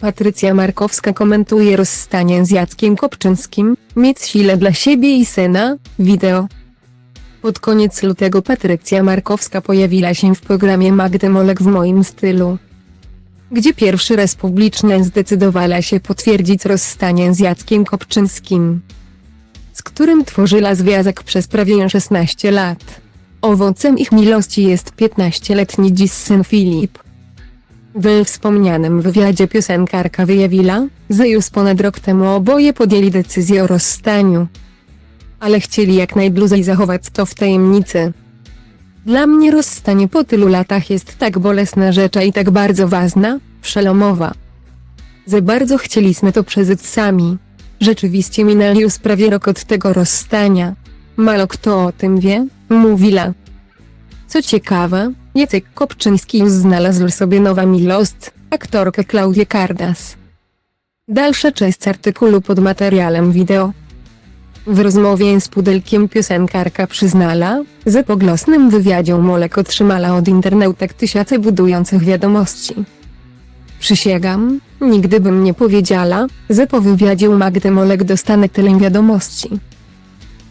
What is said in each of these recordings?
Patrycja Markowska komentuje rozstanie z Jackiem Kopczyńskim, mieć sile dla siebie i syna, wideo. Pod koniec lutego Patrycja Markowska pojawiła się w programie Magdy Molek w moim stylu. Gdzie pierwszy raz publicznie zdecydowała się potwierdzić rozstanie z Jackiem Kopczyńskim. Z którym tworzyła związek przez prawie 16 lat. Owocem ich miłości jest 15-letni dziś syn Filip. W wspomnianym wywiadzie piosenkarka wyjawiła, że już ponad rok temu oboje podjęli decyzję o rozstaniu. Ale chcieli jak najdłużej zachować to w tajemnicy. Dla mnie rozstanie po tylu latach jest tak bolesna rzecz i tak bardzo ważna, przelomowa. Za bardzo chcieliśmy to przeżyć sami. Rzeczywiście minął już prawie rok od tego rozstania. Mało kto o tym wie, mówiła. Co ciekawe, Jacek Kopczyński znalazł sobie nowa miłość, aktorkę Klaudię Kardas. Dalsza część artykułu pod materiałem wideo. W rozmowie z Pudelkiem piosenkarka przyznala, że po głosnym wywiadzie Molek otrzymała od internautek tysiące budujących wiadomości. Przysięgam, nigdy bym nie powiedziała, że po wywiadzie u Magdy Molek dostanę tyle wiadomości.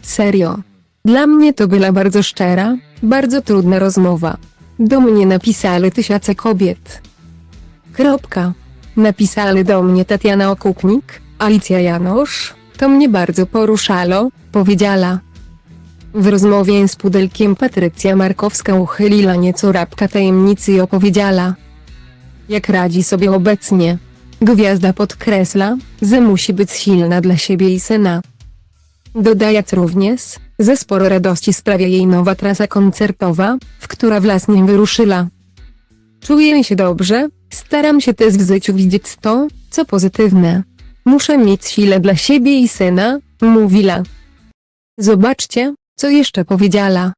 Serio. Dla mnie to była bardzo szczera, bardzo trudna rozmowa. Do mnie napisali tysiące kobiet. Kropka. Napisali do mnie Tatiana Okupnik, Alicja Janosz, to mnie bardzo poruszało, powiedziała. W rozmowie z Pudelkiem Patrycja Markowska uchyliła nieco rabka tajemnicy i opowiedziała. Jak radzi sobie obecnie. Gwiazda podkreśla, że musi być silna dla siebie i syna. Dodając również, że sporo radości sprawia jej nowa trasa koncertowa, w która własnie wyruszyła. Czuję się dobrze, staram się też w życiu widzieć to, co pozytywne. Muszę mieć siłę dla siebie i syna, mówiła. Zobaczcie, co jeszcze powiedziała.